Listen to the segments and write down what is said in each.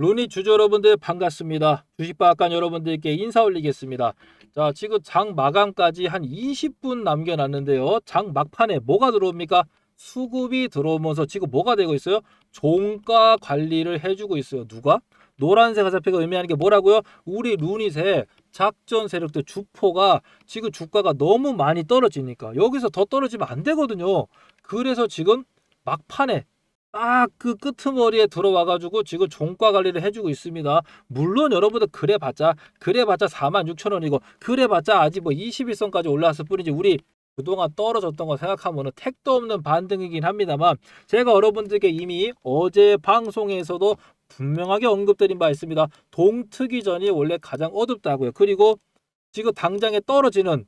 루니 주주 여러분들 반갑습니다. 주식박간 여러분들께 인사 올리겠습니다. 자, 지금 장 마감까지 한 20분 남겨놨는데요. 장 막판에 뭐가 들어옵니까? 수급이 들어오면서 지금 뭐가 되고 있어요? 종가 관리를 해주고 있어요. 누가? 노란색 화살표가 의미하는 게 뭐라고요? 우리 루닛의 작전 세력들 주포가 지금 주가가 너무 많이 떨어지니까 여기서 더 떨어지면 안 되거든요. 그래서 지금 막판에 딱 그 끄트머리에 들어와가지고 지금 종가 관리를 해주고 있습니다. 물론 여러분들 그래봤자 그래봤자 46,000원이고 그래봤자 아직 뭐 21선까지 올라왔을 뿐이지 우리 그동안 떨어졌던 거 생각하면은 택도 없는 반등이긴 합니다만 제가 여러분들께 이미 어제 방송에서도 분명하게 언급드린 바 있습니다. 동트기 전이 원래 가장 어둡다고요. 그리고 지금 당장에 떨어지는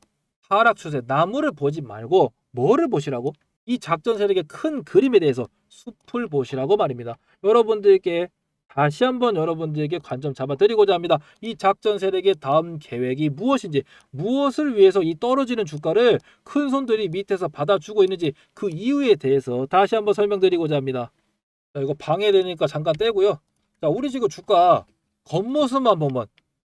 하락 추세 나무를 보지 말고 뭐를 보시라고? 이 작전 세력의 큰 그림에 대해서 숲을 보시라고 말입니다. 여러분들께 다시 한번 여러분들에게 관점 잡아드리고자 합니다. 이 작전 세력의 다음 계획이 무엇인지, 무엇을 위해서 이 떨어지는 주가를 큰 손들이 밑에서 받아주고 있는지 그 이유에 대해서 다시 한번 설명드리고자 합니다. 자, 이거 방해되니까 잠깐 떼고요. 자, 우리 지금 주가 겉모습만 보면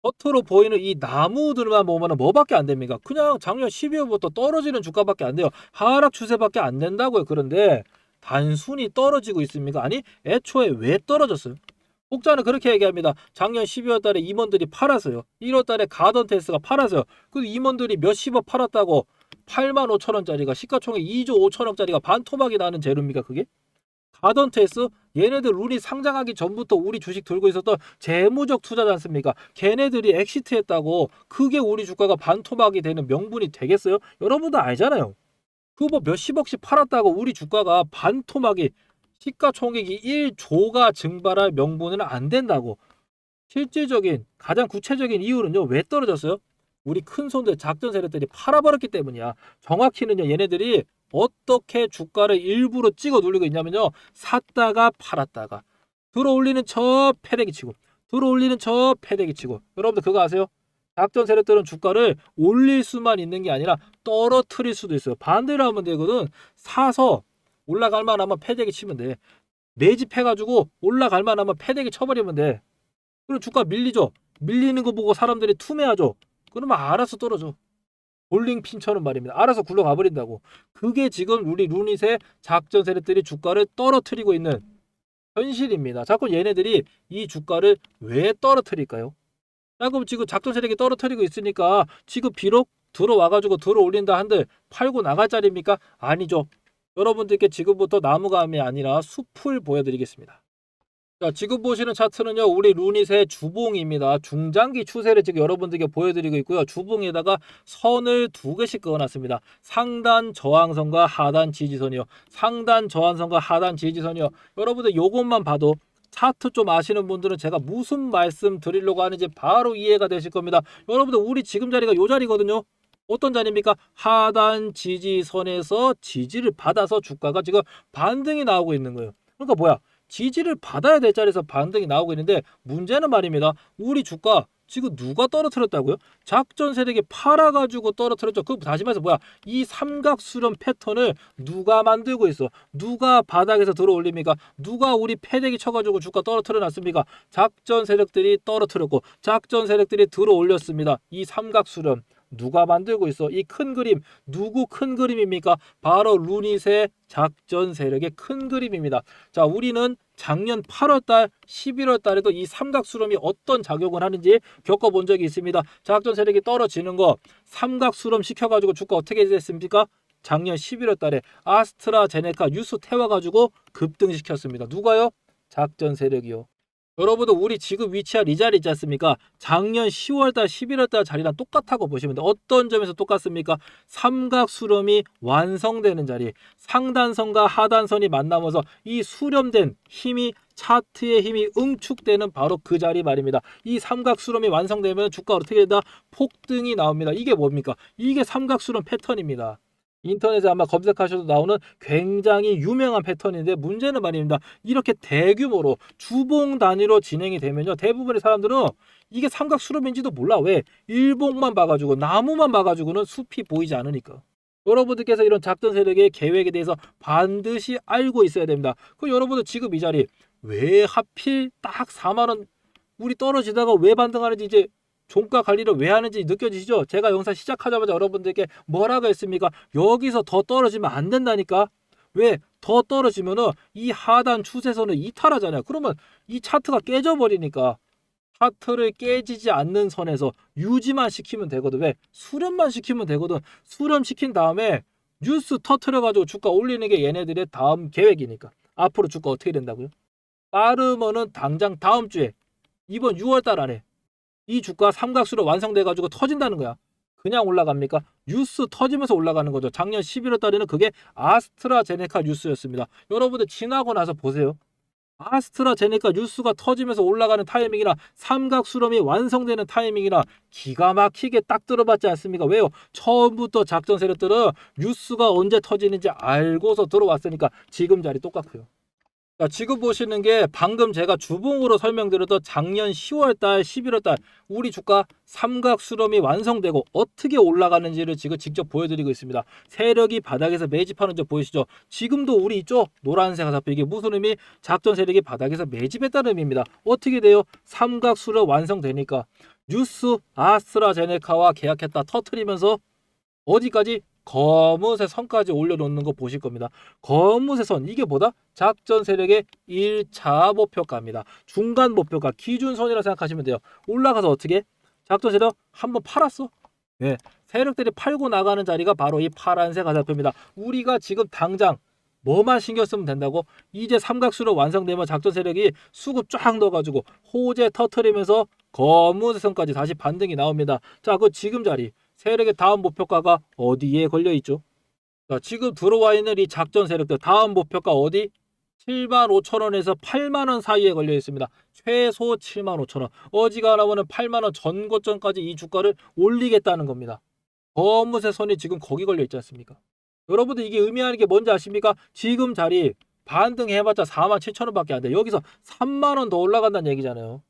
겉으로 보이는 이 나무들만 보면 뭐밖에 안 됩니까? 그냥 작년 12월부터 떨어지는 주가밖에 안 돼요. 하락 추세밖에 안 된다고요. 그런데 단순히 떨어지고 있습니까? 아니, 애초에 왜 떨어졌어요? 혹자는 그렇게 얘기합니다. 작년 12월 달에 임원들이 팔았어요. 1월 달에 가던 테스가 팔았어요. 그 임원들이 몇십억 팔았다고 8만 5천 원짜리가 시가총액 2조 5천억짜리가 반토막이 나는 재료입니까? 그게? 테스 얘네들 룰이 상장하기 전부터 우리 주식 들고 있었던 재무적 투자지 않습니까? 걔네들이 엑시트했다고 그게 우리 주가가 반토막이 되는 명분이 되겠어요? 여러분도 알잖아요. 그거 뭐 몇십억씩 팔았다고 우리 주가가 반토막이 시가총액이 1조가 증발할 명분은 안 된다고. 실질적인 가장 구체적인 이유는요. 왜 떨어졌어요? 우리 큰 손들 작전 세력들이 팔아버렸기 때문이야. 정확히는요. 얘네들이 어떻게 주가를 일부러 찍어 누르고 있냐면요. 샀다가 팔았다가 들어올리는 저 패대기 치고 들어올리는 저 패대기 치고 여러분들 그거 아세요? 작전 세력들은 주가를 올릴 수만 있는 게 아니라 떨어뜨릴 수도 있어요. 반대로 하면 되거든. 사서 올라갈 만하면 패대기 치면 돼. 매집 해가지고 올라갈 만하면 패대기 쳐버리면 돼. 그럼 주가 밀리죠. 밀리는 거 보고 사람들이 투매하죠. 그러면 알아서 떨어져. 볼링핀처럼 말입니다. 알아서 굴러가 버린다고. 그게 지금 우리 루닛의 작전 세력들이 주가를 떨어뜨리고 있는 현실입니다. 자꾸 얘네들이 이 주가를 왜 떨어뜨릴까요? 자, 그럼 지금 작전 세력이 떨어뜨리고 있으니까 지금 비록 들어와가지고 들어올린다 한들 팔고 나갈 자리입니까? 아니죠. 여러분들께 지금부터 나무감이 아니라 숲을 보여드리겠습니다. 자, 지금 보시는 차트는요, 우리 루닛의 주봉입니다. 중장기 추세를 지금 여러분들께 보여드리고 있고요. 주봉에다가 선을 두 개씩 그어놨습니다. 상단 저항선과 하단 지지선이요. 상단 저항선과 하단 지지선이요. 여러분들 요것만 봐도 차트 좀 아시는 분들은 제가 무슨 말씀 드리려고 하는지 바로 이해가 되실 겁니다. 여러분들 우리 지금 자리가 요 자리거든요. 어떤 자리입니까? 하단 지지선에서 지지를 받아서 주가가 지금 반등이 나오고 있는 거예요. 그러니까 뭐야? 지지를 받아야 될 자리에서 반등이 나오고 있는데 문제는 말입니다. 우리 주가 지금 누가 떨어뜨렸다고요? 작전 세력이 팔아가지고 떨어뜨렸죠. 그 다시 말해서 뭐야? 이 삼각수렴 패턴을 누가 만들고 있어? 누가 바닥에서 들어올립니까? 누가 우리 패대기 쳐가지고 주가 떨어뜨려 놨습니까? 작전 세력들이 떨어뜨렸고 작전 세력들이 들어올렸습니다. 이 삼각수렴. 누가 만들고 있어? 이 큰 그림 누구 큰 그림입니까? 바로 루닛의 작전 세력의 큰 그림입니다. 자, 우리는 작년 8월달, 11월달에도 이 삼각수렴이 어떤 작용을 하는지 겪어본 적이 있습니다. 작전 세력이 떨어지는 거 삼각수렴 시켜가지고 주가 어떻게 됐습니까? 작년 11월달에 아스트라제네카 뉴스 태워가지고 급등시켰습니다. 누가요? 작전 세력이요. 여러분들 우리 지금 위치한 이 자리 있지 않습니까? 작년 10월달, 11월달 자리랑 똑같다고 보시면 돼요. 어떤 점에서 똑같습니까? 삼각 수렴이 완성되는 자리, 상단선과 하단선이 만나면서 이 수렴된 힘이 차트의 힘이 응축되는 바로 그 자리 말입니다. 이 삼각 수렴이 완성되면 주가 어떻게 된다? 폭등이 나옵니다. 이게 뭡니까? 이게 삼각 수렴 패턴입니다. 인터넷에 아마 검색하셔도 나오는 굉장히 유명한 패턴인데 문제는 말입니다. 이렇게 대규모로 주봉 단위로 진행이 되면요. 대부분의 사람들은 이게 삼각 수렴인지도 몰라. 왜? 일봉만 봐가지고 나무만 봐가지고는 숲이 보이지 않으니까. 여러분들께서 이런 작전 세력의 계획에 대해서 반드시 알고 있어야 됩니다. 그 여러분들 지금 이 자리 왜 하필 딱 4만 원 우리 떨어지다가 왜 반등하는지 이제 종가 관리를 왜 하는지 느껴지시죠? 제가 영상 시작하자마자 여러분들께 뭐라고 했습니까? 여기서 더 떨어지면 안 된다니까. 왜? 더 떨어지면은 이 하단 추세선을 이탈하잖아요. 그러면 이 차트가 깨져버리니까 차트를 깨지지 않는 선에서 유지만 시키면 되거든. 왜? 수렴만 시키면 되거든. 수렴 시킨 다음에 뉴스 터트려가지고 주가 올리는 게 얘네들의 다음 계획이니까. 앞으로 주가 어떻게 된다고요? 빠르면은 당장 다음 주에 이번 6월 달 안에 이 주가 삼각수로 완성돼 가지고 터진다는 거야. 그냥 올라갑니까? 뉴스 터지면서 올라가는 거죠. 작년 11월 달에는 그게 아스트라제네카 뉴스였습니다. 여러분들 지나고 나서 보세요. 아스트라제네카 뉴스가 터지면서 올라가는 타이밍이나 삼각수렴이 완성되는 타이밍이나 기가 막히게 딱 들어봤지 않습니까? 왜요? 처음부터 작전 세력들은 뉴스가 언제 터지는지 알고서 들어왔으니까 지금 자리 똑같고요. 자, 지금 보시는 게 방금 제가 주봉으로 설명드렸던 작년 10월달, 11월달 우리 주가 삼각 수렴이 완성되고 어떻게 올라가는지를 지금 직접 보여드리고 있습니다. 세력이 바닥에서 매집하는 점 보이시죠? 지금도 우리 이쪽 노란색 화살표 이게 무슨 의미? 작전 세력이 바닥에서 매집했다는 의미입니다. 어떻게 돼요? 삼각 수렴 완성되니까 뉴스 아스트라제네카와 계약했다 터트리면서 어디까지? 검은색 선까지 올려놓는 거 보실 겁니다. 검은색 선 이게 뭐다? 작전 세력의 1차 목표가입니다. 중간 목표가 기준선이라 생각하시면 돼요. 올라가서 어떻게? 작전 세력 한번 팔았어. 예. 세력들이 팔고 나가는 자리가 바로 이 파란색 화살표입니다. 우리가 지금 당장 뭐만 신경 쓰면 된다고? 이제 삼각수로 완성되면 작전 세력이 수급 쫙 넣어가지고 호재 터트리면서 검은색 선까지 다시 반등이 나옵니다. 자, 그 지금 자리 세력의 다음 목표가가 어디에 걸려 있죠? 자, 지금 들어와 있는 이 작전 세력들 다음 목표가 어디? 7만 5천 원에서 8만 원 사이에 걸려 있습니다. 최소 7만 5천 원. 어지간하면은 8만 원 전고점까지 이 주가를 올리겠다는 겁니다. 검은색 선이 지금 거기 걸려 있지 않습니까? 여러분들 이게 의미하는 게 뭔지 아십니까? 지금 자리 반등해봤자 4만 7천 원밖에 안 돼. 여기서 3만 원 더 올라간다는 얘기잖아요.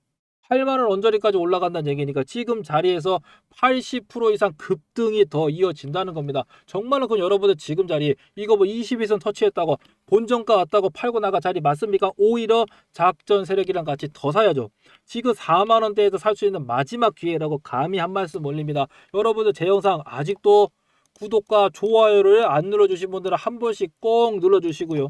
8만 원 언저리까지 올라간다는 얘기니까 지금 자리에서 80% 이상 급등이 더 이어진다는 겁니다. 정말로 그 여러분들 지금 자리 이거 뭐 22선 터치했다고 본정가 왔다고 팔고 나가 자리 맞습니까? 오히려 작전 세력이랑 같이 더 사야죠. 지금 4만 원대에도 살수 있는 마지막 기회라고 감히 한 말씀 올립니다. 여러분들 제 영상 아직도 구독과 좋아요를 안 눌러주신 분들은 한 번씩 꼭 눌러주시고요.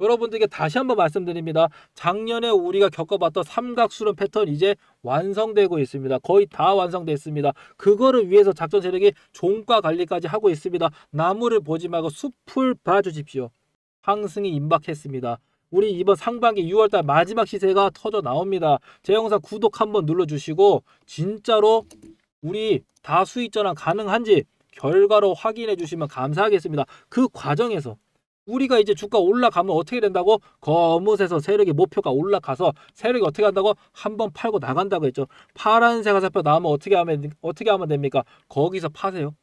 여러분들께 다시 한번 말씀드립니다. 작년에 우리가 겪어봤던 삼각수렴 패턴 이제 완성되고 있습니다. 거의 다 완성됐습니다. 그거를 위해서 작전 세력이 종가 관리까지 하고 있습니다. 나무를 보지 말고 숲을 봐주십시오. 상승이 임박했습니다. 우리 이번 상반기 6월달 마지막 시세가 터져 나옵니다. 제 영상 구독 한번 눌러주시고 진짜로 우리 다수익 전환 가능한지 결과로 확인해 주시면 감사하겠습니다. 그 과정에서 우리가 이제 주가 올라가면 어떻게 된다고? 검은색에서 세력의 목표가 올라가서 세력이 어떻게 한다고? 한 번 팔고 나간다고 했죠. 파란색 화살표 나오면 어떻게 하면 어떻게 하면 됩니까? 거기서 파세요.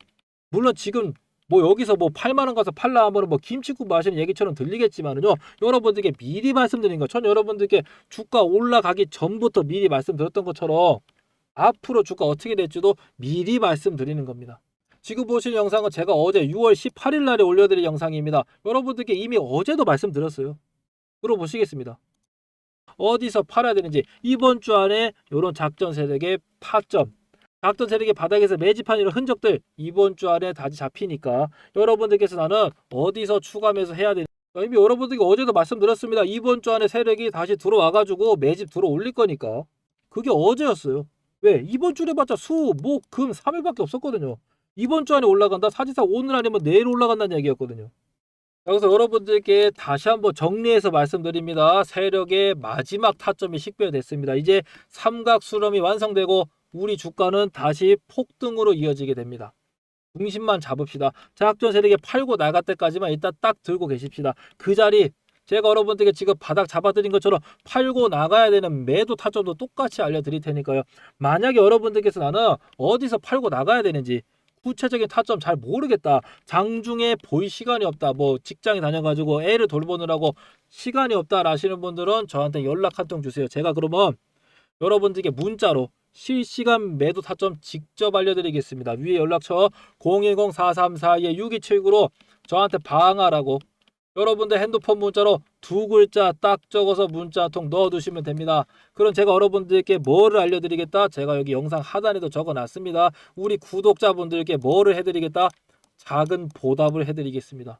물론 지금 뭐 여기서 뭐 8만 원 가서 팔라 하면 뭐 김치국 마시는 얘기처럼 들리겠지만은요. 여러분들께 미리 말씀드린 거. 전 여러분들께 주가 올라가기 전부터 미리 말씀드렸던 것처럼 앞으로 주가 어떻게 될지도 미리 말씀드리는 겁니다. 지금 보실 영상은 제가 어제 6월 18일 날에 올려드린 영상입니다. 여러분들께 이미 어제도 말씀드렸어요. 들어보시겠습니다. 어디서 팔아야 되는지 이번 주 안에 이런 작전 세력의 파점 작전 세력의 바닥에서 매집한 이런 흔적들 이번 주 안에 다시 잡히니까 여러분들께서 나는 어디서 추가매수 해야 되는지 이미 여러분들께 어제도 말씀드렸습니다. 이번 주 안에 세력이 다시 들어와가지고 매집 들어 올릴 거니까 그게 어제였어요. 왜? 이번 주에 봤자 수, 목, 금 3일밖에 없었거든요. 이번 주 안에 올라간다. 사실상 오늘 아니면 내일 올라간다는 얘기였거든요. 여기서 여러분들께 다시 한번 정리해서 말씀드립니다. 세력의 마지막 타점이 식별됐습니다. 이제 삼각 수렴이 완성되고 우리 주가는 다시 폭등으로 이어지게 됩니다. 중심만 잡읍시다. 작전 세력이 팔고 나갈 때까지만 일단 딱 들고 계십시다. 그 자리 제가 여러분들께 지금 바닥 잡아드린 것처럼 팔고 나가야 되는 매도 타점도 똑같이 알려드릴 테니까요. 만약에 여러분들께서 나는 어디서 팔고 나가야 되는지 구체적인 타점 잘 모르겠다. 장중에 볼 시간이 없다. 뭐 직장에 다녀가지고 애를 돌보느라고 시간이 없다 라시는 분들은 저한테 연락 한 통 주세요. 제가 그러면 여러분들께 문자로 실시간 매도 타점 직접 알려드리겠습니다. 위에 연락처 010-434-6279로 저한테 방하라고 여러분들 핸드폰 문자로 두 글자 딱 적어서 문자 한 통 넣어두시면 됩니다. 그럼 제가 여러분들께 뭐를 알려드리겠다? 제가 여기 영상 하단에도 적어놨습니다. 우리 구독자분들께 뭐를 해드리겠다? 작은 보답을 해드리겠습니다.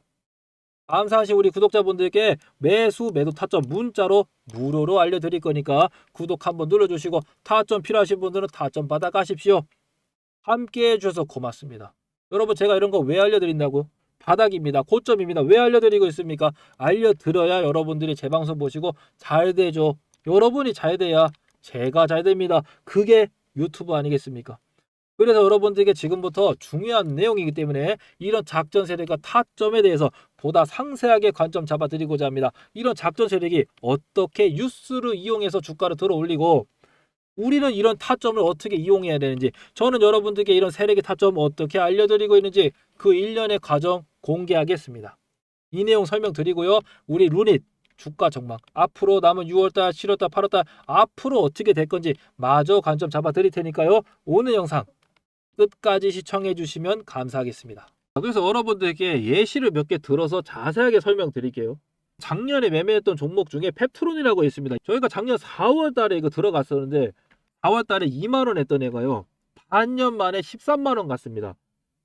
감사하신 우리 구독자분들께 매수 매도 타점 문자로 무료로 알려드릴 거니까 구독 한번 눌러주시고 타점 필요하신 분들은 타점 받아 가십시오. 함께 해주셔서 고맙습니다. 여러분 제가 이런 거 왜 알려드린다고요? 바닥입니다. 고점입니다. 왜 알려드리고 있습니까? 알려드려야 여러분들이 제 방송 보시고 잘 되죠. 여러분이 잘 돼야 제가 잘 됩니다. 그게 유튜브 아니겠습니까? 그래서 여러분들에게 지금부터 중요한 내용이기 때문에 이런 작전 세력과 타점에 대해서 보다 상세하게 관점 잡아드리고자 합니다. 이런 작전 세력이 어떻게 뉴스를 이용해서 주가를 들어 올리고 우리는 이런 타점을 어떻게 이용해야 되는지 저는 여러분들께 이런 세력의 타점 어떻게 알려드리고 있는지 그 일련의 과정 공개하겠습니다. 이 내용 설명드리고요. 우리 루닛 주가 전망 앞으로 남은 6월달, 7월달, 8월달 앞으로 어떻게 될 건지 마저 관점 잡아 드릴 테니까요. 오늘 영상 끝까지 시청해 주시면 감사하겠습니다. 그래서 여러분들께 예시를 몇 개 들어서 자세하게 설명드릴게요. 작년에 매매했던 종목 중에 펩트론이라고 있습니다. 저희가 작년 4월 달에 이거 들어갔었는데 4월 달에 2만 원 했던 애가요. 반년 만에 13만 원 갔습니다.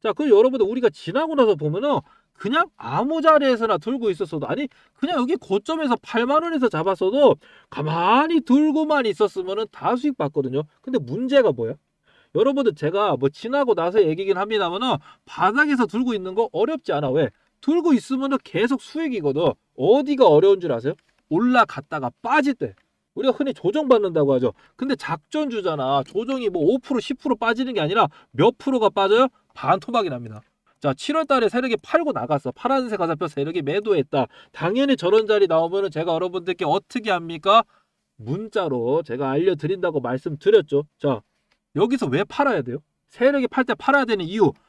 자, 그 여러분들 우리가 지나고 나서 보면은 그냥 아무 자리에서나 들고 있었어도 아니 그냥 여기 고점에서 8만 원에서 잡았어도 가만히 들고만 있었으면은 다 수익 봤거든요. 근데 문제가 뭐야? 여러분들 제가 뭐 지나고 나서 얘기긴 합니다만은 바닥에서 들고 있는 거 어렵지 않아. 왜? 들고 있으면은 계속 수익이거든. 어디가 어려운 줄 아세요? 올라갔다가 빠질 때. 우리가 흔히 조정받는다고 하죠. 근데 작전주잖아. 조정이 뭐 5% 10% 빠지는 게 아니라 몇 프로가 빠져요? 반 토막이 납니다. 자, 7월 달에 세력이 팔고 나갔어. 파란색 화살표 세력이 매도했다. 당연히 저런 자리 나오면은 제가 여러분들께 어떻게 합니까? 문자로 제가 알려드린다고 말씀드렸죠. 자, 여기서 왜 팔아야 돼요? 세력이 팔 때 팔아야 되는 이유.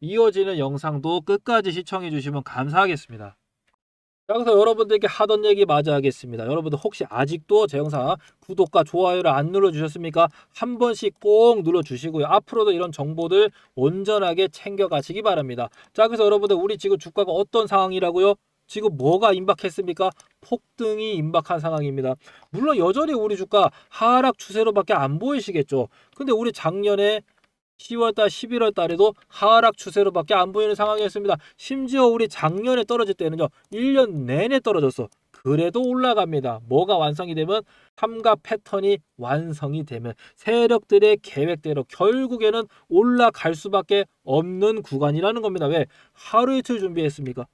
이어지는 영상도 끝까지 시청해 주시면 감사하겠습니다. 자, 그래서 여러분들께 하던 얘기 마저 하겠습니다. 여러분들 혹시 아직도 제 영상 구독과 좋아요를 안 눌러주셨습니까? 한 번씩 꼭 눌러주시고요. 앞으로도 이런 정보들 온전하게 챙겨가시기 바랍니다. 자, 그래서 여러분들 우리 지금 주가가 어떤 상황이라고요? 지금 뭐가 임박했습니까? 폭등이 임박한 상황입니다. 물론 여전히 우리 주가 하락 추세로밖에 안 보이시겠죠. 근데 우리 작년에 10월달, 11월달에도 하락 추세로밖에 안 보이는 상황이었습니다. 심지어 우리 작년에 떨어질 때는요, 1년 내내 떨어졌어. 그래도 올라갑니다. 뭐가 완성이 되면 삼각 패턴이 완성이 되면 세력들의 계획대로 결국에는 올라갈 수밖에 없는 구간이라는 겁니다. 왜? 하루 이틀 준비했습니까?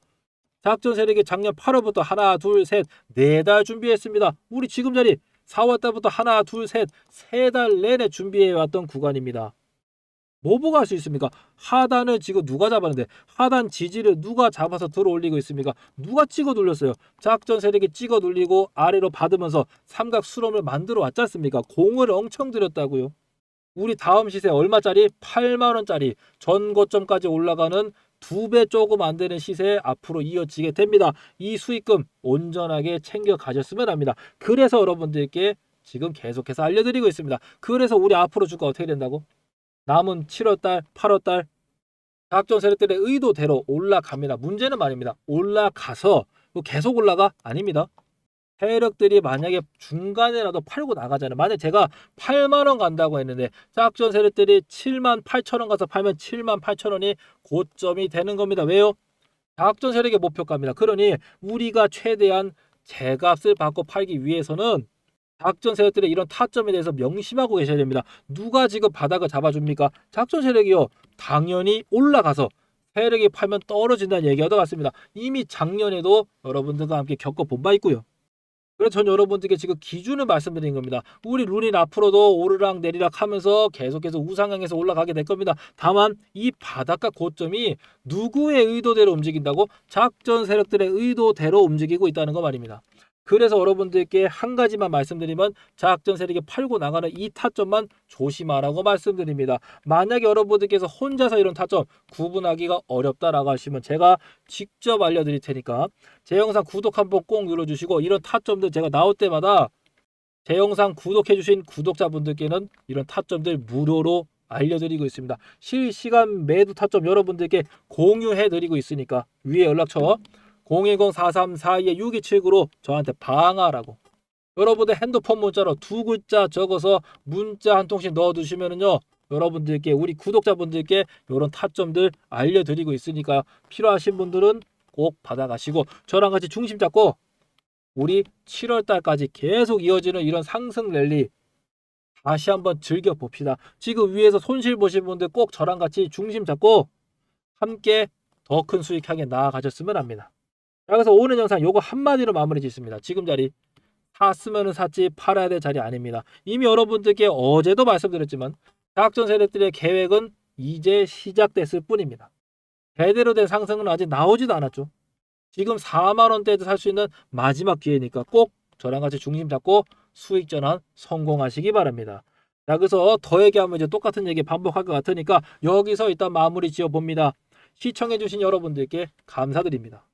작전 세력이 작년 8월부터 하나, 둘, 셋, 네 달 준비했습니다. 우리 지금 자리 4월 달부터 하나, 둘, 셋, 세 달 내내 준비해 왔던 구간입니다. 뭐 보고 할 수 있습니까? 하단을 지금 누가 잡았는데 하단 지지를 누가 잡아서 들어 올리고 있습니까? 누가 찍어 눌렸어요? 작전 세력이 찍어 눌리고 아래로 받으면서 삼각 수렴을 만들어 왔지 않습니까? 공을 엄청 들였다고요. 우리 다음 시세 얼마짜리? 8만 원짜리 전 고점까지 올라가는 두 배 조금 안 되는 시세에 앞으로 이어지게 됩니다. 이 수익금 온전하게 챙겨 가셨으면 합니다. 그래서 여러분들께 지금 계속해서 알려드리고 있습니다. 그래서 우리 앞으로 주가 어떻게 된다고? 남은 7월달, 8월달 작전 세력들의 의도대로 올라갑니다. 문제는 말입니다. 올라가서 뭐 계속 올라가? 아닙니다. 세력들이 만약에 중간에라도 팔고 나가잖아요. 만약 제가 8만 원 간다고 했는데 작전 세력들이 7만 8천 원 가서 팔면 7만 8천 원이 고점이 되는 겁니다. 왜요? 작전 세력의 목표가입니다. 그러니 우리가 최대한 제값을 받고 팔기 위해서는 작전 세력들의 이런 타점에 대해서 명심하고 계셔야 됩니다. 누가 지금 바닥을 잡아줍니까? 작전 세력이요. 당연히 올라가서 세력이 팔면 떨어진다는 얘기가 들어갔습니다. 이미 작년에도 여러분들과 함께 겪어본 바 있고요. 그래서 전 여러분들께 지금 기준을 말씀드린 겁니다. 우리 룬인 앞으로도 오르락 내리락 하면서 계속해서 우상향해서 올라가게 될 겁니다. 다만 이 바닥과 고점이 누구의 의도대로 움직인다고 작전 세력들의 의도대로 움직이고 있다는 거 말입니다. 그래서 여러분들께 한 가지만 말씀드리면 작전 세력이 팔고 나가는 이 타점만 조심하라고 말씀드립니다. 만약에 여러분들께서 혼자서 이런 타점 구분하기가 어렵다라고 하시면 제가 직접 알려드릴 테니까 제 영상 구독 한번 꼭 눌러주시고 이런 타점들 제가 나올 때마다 제 영상 구독해주신 구독자분들께는 이런 타점들 무료로 알려드리고 있습니다. 실시간 매도 타점 여러분들께 공유해드리고 있으니까 위에 연락처 010-4342-6279로 저한테 방하라고 여러분들 핸드폰 문자로 두 글자 적어서 문자 한 통씩 넣어두시면은요 여러분들께 우리 구독자분들께 이런 타점들 알려드리고 있으니까 필요하신 분들은 꼭 받아가시고 저랑 같이 중심 잡고 우리 7월 달까지 계속 이어지는 이런 상승 랠리 다시 한번 즐겨 봅시다. 지금 위에서 손실 보신 분들 꼭 저랑 같이 중심 잡고 함께 더 큰 수익 향해 나아가셨으면 합니다. 자, 그래서 오늘 영상 요거 한마디로 마무리 짓습니다. 지금 자리 샀으면 샀지 팔아야 될 자리 아닙니다. 이미 여러분들께 어제도 말씀드렸지만 작전 세력들의 계획은 이제 시작됐을 뿐입니다. 제대로 된 상승은 아직 나오지도 않았죠. 지금 4만 원대에도 살 수 있는 마지막 기회니까 꼭 저랑 같이 중심 잡고 수익 전환 성공하시기 바랍니다. 자, 그래서 더 얘기하면 이제 똑같은 얘기 반복할 것 같으니까 여기서 일단 마무리 지어 봅니다. 시청해주신 여러분들께 감사드립니다.